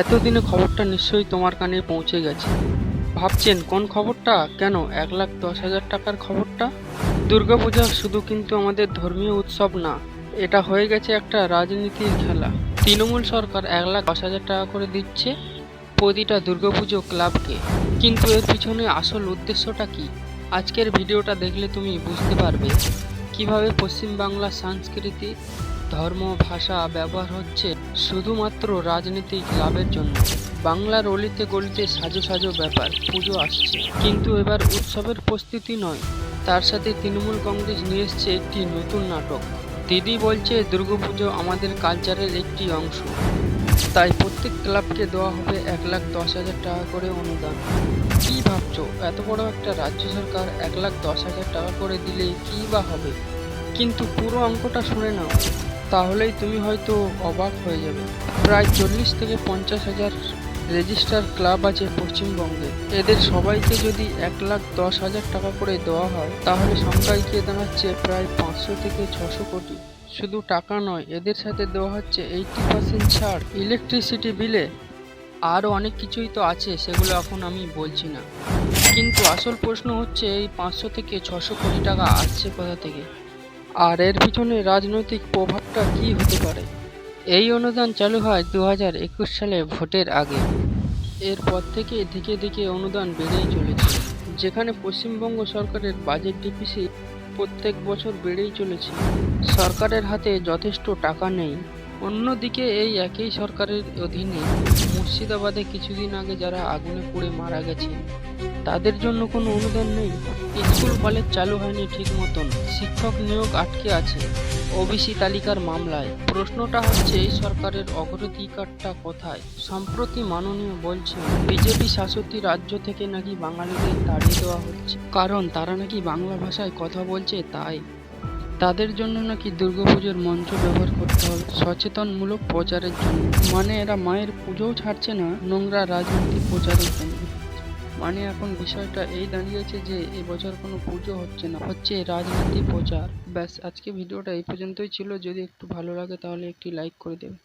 এতদিনে খবরটা নিশ্চয়ই তোমার কানে পৌঁছে গেছে। ভাবছেন, কোন খবরটা? কেন? এক লাখ দশ হাজার টাকার খবরটা? দুর্গাপূজা শুধু কিন্তু আমাদের ধর্মীয় উৎসব না, এটা হয়ে গেছে একটা রাজনীতির খেলা। তৃণমূল সরকার এক লাখ দশ হাজার টাকা করে দিচ্ছে প্রতিটা দুর্গাপুজো ক্লাবকে। কিন্তু এর পিছনে আসল উদ্দেশ্যটা কি? আজকের ভিডিওটা দেখলে তুমি বুঝতে পারবে কীভাবে পশ্চিমবাংলার সংস্কৃতি ধর্ম, ভাষা ব্যবহার হচ্ছে শুধুমাত্র রাজনৈতিক লাভের জন্য। বাংলার অলিতে গলিতে সাজো সাজো ব্যাপার, পুজো আসছে। কিন্তু এবার উৎসবের প্রস্তুতি নয়। তার সাথে তৃণমূল কংগ্রেস নিয়ে এসছে একটি নতুন নাটক। দিদি বলছে, দুর্গাপুজো আমাদের কালচারের একটি অংশ। তাই প্রত্যেক ক্লাবকে দেওয়া হবে এক লাখ দশ হাজার টাকা করে অনুদান। কি ভাবছ? এত বড় একটা রাজ্য সরকার এক লাখ দশ হাজার টাকা করে দিলে কী বা হবে? কিন্তু পুরো অঙ্কটা শুনে নাও। তাহলেই তুমি হয়তো অবাক হয়ে যাবে। প্রায় চল্লিশ থেকে পঞ্চাশ হাজার রেজিস্টার ক্লাব আছে পশ্চিমবঙ্গে। এদের সবাইকে যদি এক লাখ দশ হাজার টাকা করে দেওয়া হয়, তাহলে সংখ্যায় গিয়ে দাঁড়াচ্ছে প্রায় পাঁচশো থেকে ছশো কোটি। শুধু টাকা নয়, এদের সাথে দেওয়া হচ্ছে এইটি পার্সেন্ট ছাড়। ইলেকট্রিসিটি বিলে আরও অনেক কিছুই তো আছে, সেগুলো এখন আমি বলছি না। কিন্তু আসল প্রশ্ন হচ্ছে, এই পাঁচশো থেকে ছশো কোটি টাকা আসছে কোথা থেকে? আর এর পিছনে রাজনৈতিক প্রভাবটা কি হতে পারে? এই অনুদান চালু হয় দু হাজার একুশ সালে ভোটের আগে। এরপর থেকে দিকে দিকে অনুদান বেড়েই চলেছে। যেখানে পশ্চিমবঙ্গ সরকারের বাজেট ডিপিসি প্রত্যেক বছর বেড়েই চলেছে। সরকারের হাতে যথেষ্ট টাকা নেই। অন্যদিকে এই একই সরকারের অধীনে মুর্শিদাবাদে কিছুদিন আগে যারা আগুনে পুড়ে মারা গেছে তাদের জন্য কোনো অনুদান নেই। স্কুল কলেজ চালু হয়নি ঠিক মতন। শিক্ষক নিয়োগ আটকে আছে ওবিসি তালিকার মামলায়। প্রশ্নটা হচ্ছে, এই সরকারের অগ্রাধিকারটা কোথায়? সম্প্রতি মাননীয় বলছে, বিজেপি শাসিত রাজ্য থেকে নাকি বাঙালিদের তাড়িয়ে দেওয়া হচ্ছে। কারণ তারা নাকি বাংলা ভাষায় কথা বলছে, তাই তাদের জন্য নাকি দুর্গাপুজোর মঞ্চ ব্যবহার করতে হবে। সচেতনমূলক প্রচারের জন্য। মানে এরা মায়ের পুজোও ছাড়ছে না, নোংরা রাজনীতি প্রচারের জন্য। মানে এখন বিষয়টা এই দাঁড়িয়েছে যে এবছর কোনো পুজো হচ্ছে না, হচ্ছে রাজনীতি প্রচার। ব্যাস, আজকে ভিডিওটা এই পর্যন্তই ছিল। যদি একটু ভালো লাগে তাহলে একটি লাইক করে দেবে